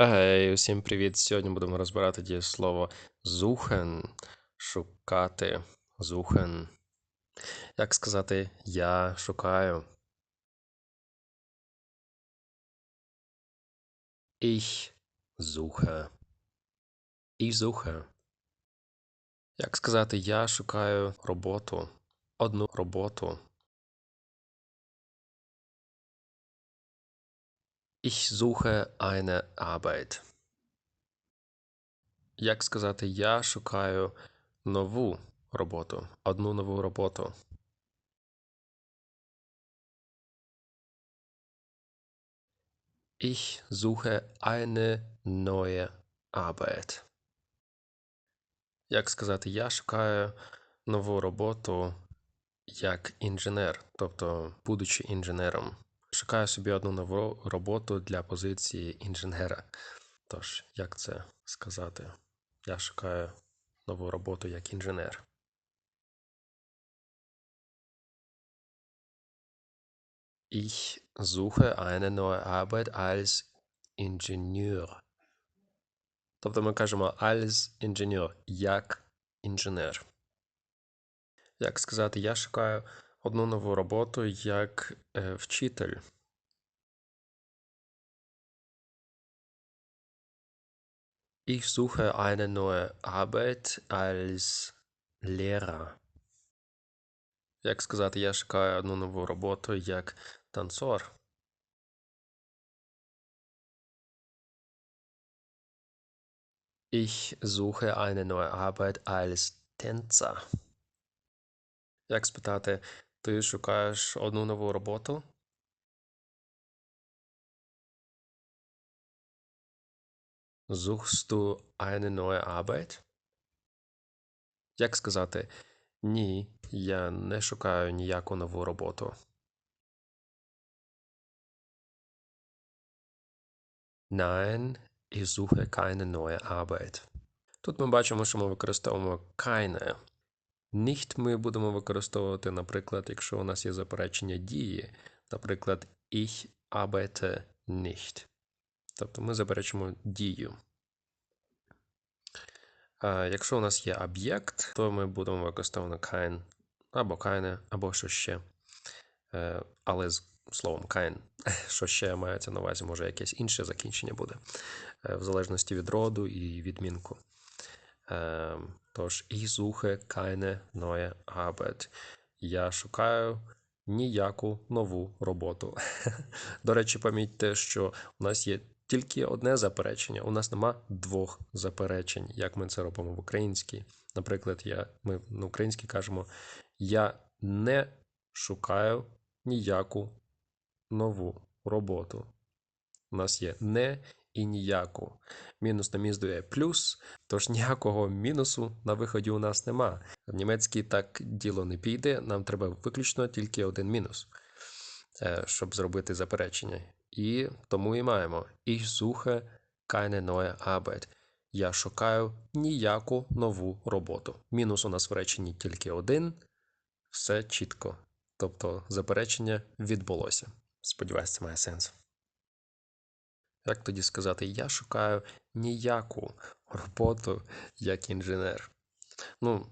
Ей, усім привіт! Сьогодні будемо розбирати дієслово suchen, шукати, suchen. Як сказати я шукаю? Ich suche. Ich suche. Як сказати я шукаю роботу, одну роботу. Ich suche eine Arbeit. Як сказати я шукаю нову роботу, одну нову роботу. Ich suche eine neue Arbeit. Як сказати я шукаю нову роботу як інженер, тобто будучи інженером. Шукаю собі одну нову роботу для позиції інженера. Тож, як це сказати? Я шукаю нову роботу як інженер. Ich suche eine neue Arbeit als Ingenieur. Тобто ми кажемо als Ingenieur, як інженер. Як сказати, я шукаю одну нову роботу як е, вчитель. Ich suche eine neue Arbeit als Lehrer. Як сказати, я шукаю одну нову роботу як танцор. Ich suche eine neue Arbeit als Tänzer. Як спитати, ти шукаєш одну нову роботу? Suchst du eine neue Arbeit? Як сказати ні, я не шукаю ніяку нову роботу. Nein, ich suche keine neue Arbeit. Тут ми бачимо, що ми використовуємо keine. Nicht ми будемо використовувати, наприклад, якщо у нас є заперечення дії, наприклад, ich arbeite nicht. Тобто ми заперечимо дію. А Якщо у нас є об'єкт, то ми будемо використовувати kein або keine, або що ще. Е, але з словом kein, що ще мається на увазі, може якесь інше закінчення буде, е, в залежності від роду і відмінку. Тож, ich suche keine neue Arbeit. Я шукаю ніяку нову роботу. До речі, помітьте, що у нас є тільки одне заперечення. У нас нема двох заперечень, як ми це робимо в українській. Наприклад, я, ми на українській кажемо: Я не шукаю ніяку нову роботу. У нас є не і ніяку. Мінус на дає плюс, тож ніякого мінусу на виході у нас нема. В німецькій так діло не піде, нам треба виключно тільки один мінус, е, щоб зробити заперечення. І тому і маємо Ich suche keine neue Arbeit. Я шукаю ніяку нову роботу. Мінус у нас в реченні тільки один. Все чітко. Тобто заперечення відбулося. Сподіваюсь, це має сенс. Як тоді сказати, я шукаю ніяку роботу як інженер. Ну,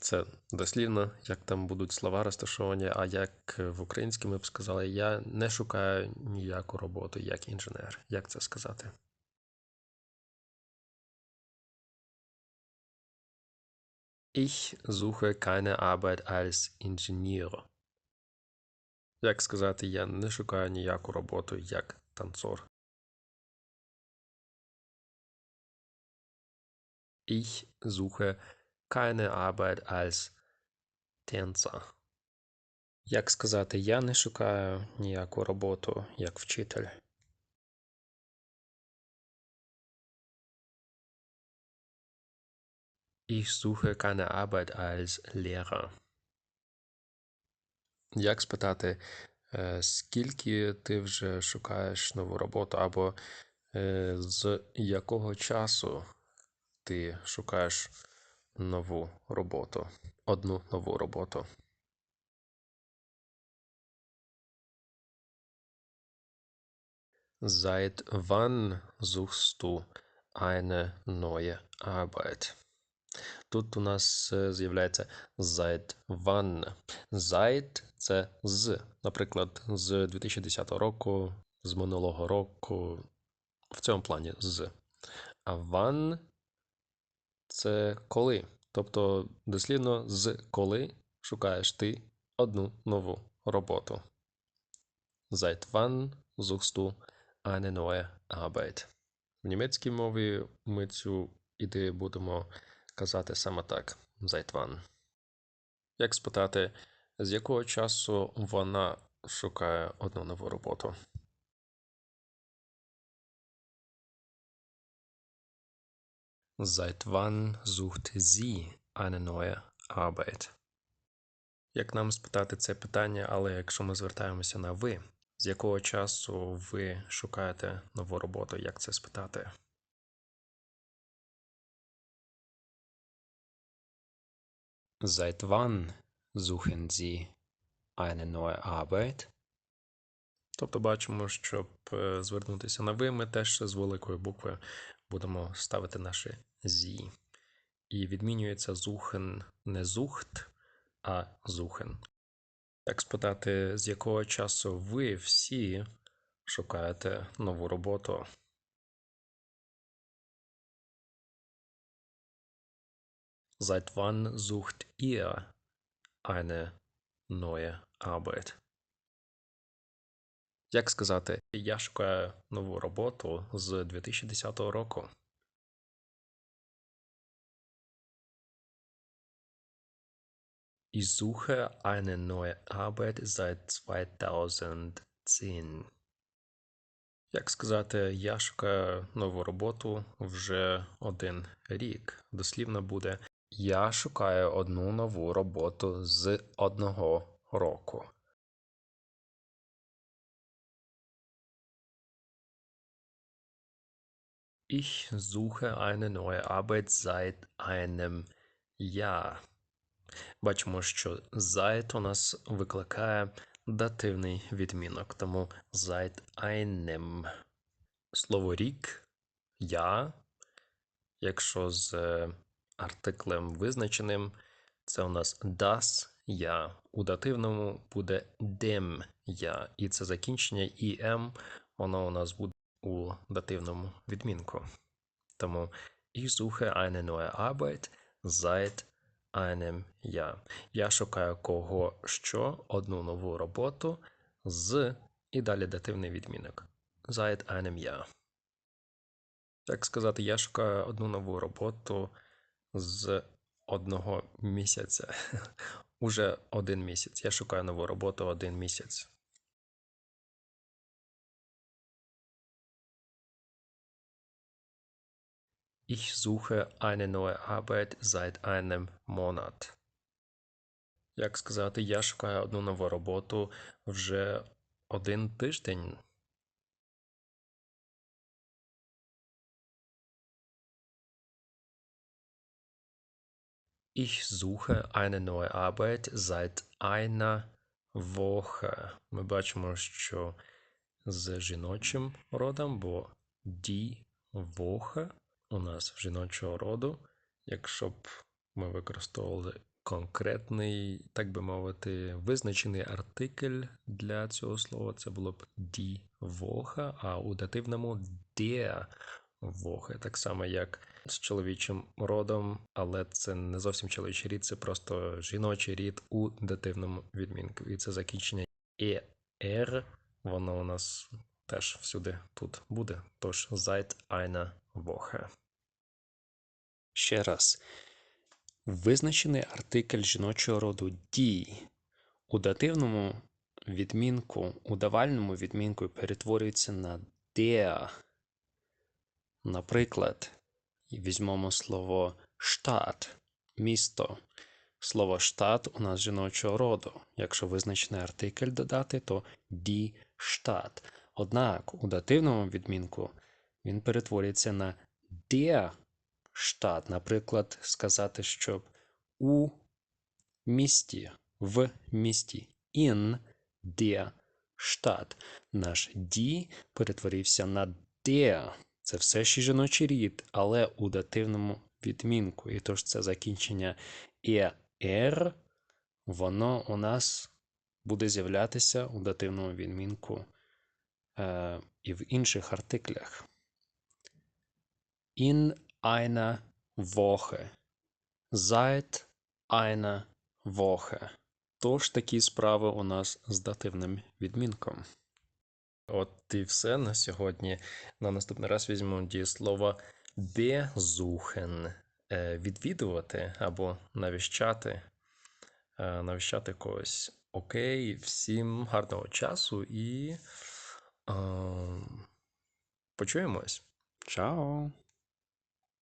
це дослівно, як там будуть слова розташовані, а як в українській ми б сказали, я не шукаю ніяку роботу як інженер. Як це сказати? Ich suche keine Arbeit als Ingenieur. Як сказати, я не шукаю ніяку роботу як танцор. Ich suche keine Arbeit als Tänzer. Як сказати, я не шукаю ніяку роботу як вчитель. Ich suche keine Arbeit als Lehrer. Як спитати, скільки ти вже шукаєш нову роботу, або з якого часу ти шукаєш нову роботу, одну нову роботу. Seit wann suchst du eine neue Arbeit? Тут у нас е, з'являється seit wann. Seit – це з. Наприклад, з 2010 року, з минулого року. В цьому плані з. А wann – це коли. Тобто, дослівно, з коли шукаєш ти одну нову роботу. Seit wann suchst du eine neue Arbeit? В німецькій мові ми цю ідею будемо казати саме так: Seit wann. Як спитати, з якого часу вона шукає одну нову роботу? Seit wann sucht sie eine neue Arbeit? Як нам спитати це питання, але якщо ми звертаємося на ви, з якого часу ви шукаєте нову роботу, як це спитати? Seit wann suchen Sie eine neue Arbeit? Тобто бачимо, щоб е, звернутися на ви, ми теж з великої букви будемо ставити наші зі. І відмінюється зухен не зухт, а зухен. Як спитати, з якого часу ви всі шукаєте нову роботу? Seit wann sucht ihr eine neue Arbeit? Як сказати, я шукаю нову роботу з 2010 року. Ich suche eine neue Arbeit seit 2010. Як сказати, я шукаю нову роботу вже один рік. Дослівно буде Я шукаю одну нову роботу з одного року. Ich suche eine neue Arbeit seit einem Jahr. Бачимо, що seit у нас викликає дативний відмінок, тому seit einem. Слово рік я, якщо з артиклем визначеним, це у нас das я. У дативному буде dem я. І це закінчення «ім», воно у нас буде у дативному відмінку. Тому ich suche eine neue Arbeit seit einem Jahr. Я шукаю кого що, одну нову роботу з і далі дативний відмінок. Seit einem Jahr. Так сказати, я шукаю одну нову роботу з одного місяця. Уже один місяць. Я шукаю нову роботу один місяць. Ich suche eine neue Arbeit seit einem Monat. Як сказати, я шукаю одну нову роботу вже один тиждень. Ich suche eine neue Arbeit seit einer Woche. Ми бачимо, що з жіночим родом, бо die Woche у нас жіночого роду. Якщо б ми використовували конкретний, так би мовити, визначений артикль для цього слова, це було б Woche, а у дативному der Woche. Так само, як з чоловічим родом, але це не зовсім чоловічий рід, це просто жіночий рід у дативному відмінку. І це закінчення «er», воно у нас теж всюди тут буде. Тож seit einer Woche. Ще раз. Визначений артикль жіночого роду die у дативному відмінку, у давальному відмінку перетворюється на der. Наприклад, візьмемо слово штат, місто. Слово штат у нас жіночого роду. Якщо визначений артикль додати, то die Stadt. Однак у дативному відмінку він перетворюється на der Stadt. Наприклад, сказати, щоб у місті, в місті in der Stadt. Наш die перетворився на der. Це все ще жіночий рід, але у дативному відмінку. І тож це закінчення er, воно у нас буде з'являтися у дативному відмінку е, і в інших артиклях. In einer Woche. Seit einer Woche. Тож такі справи у нас з дативним відмінком. От і все на сьогодні. На наступний раз візьмемо дієслово besuchen е, відвідувати або навіщати, е, навіщати когось. Окей, всім гарного часу і е, почуємось. Чао!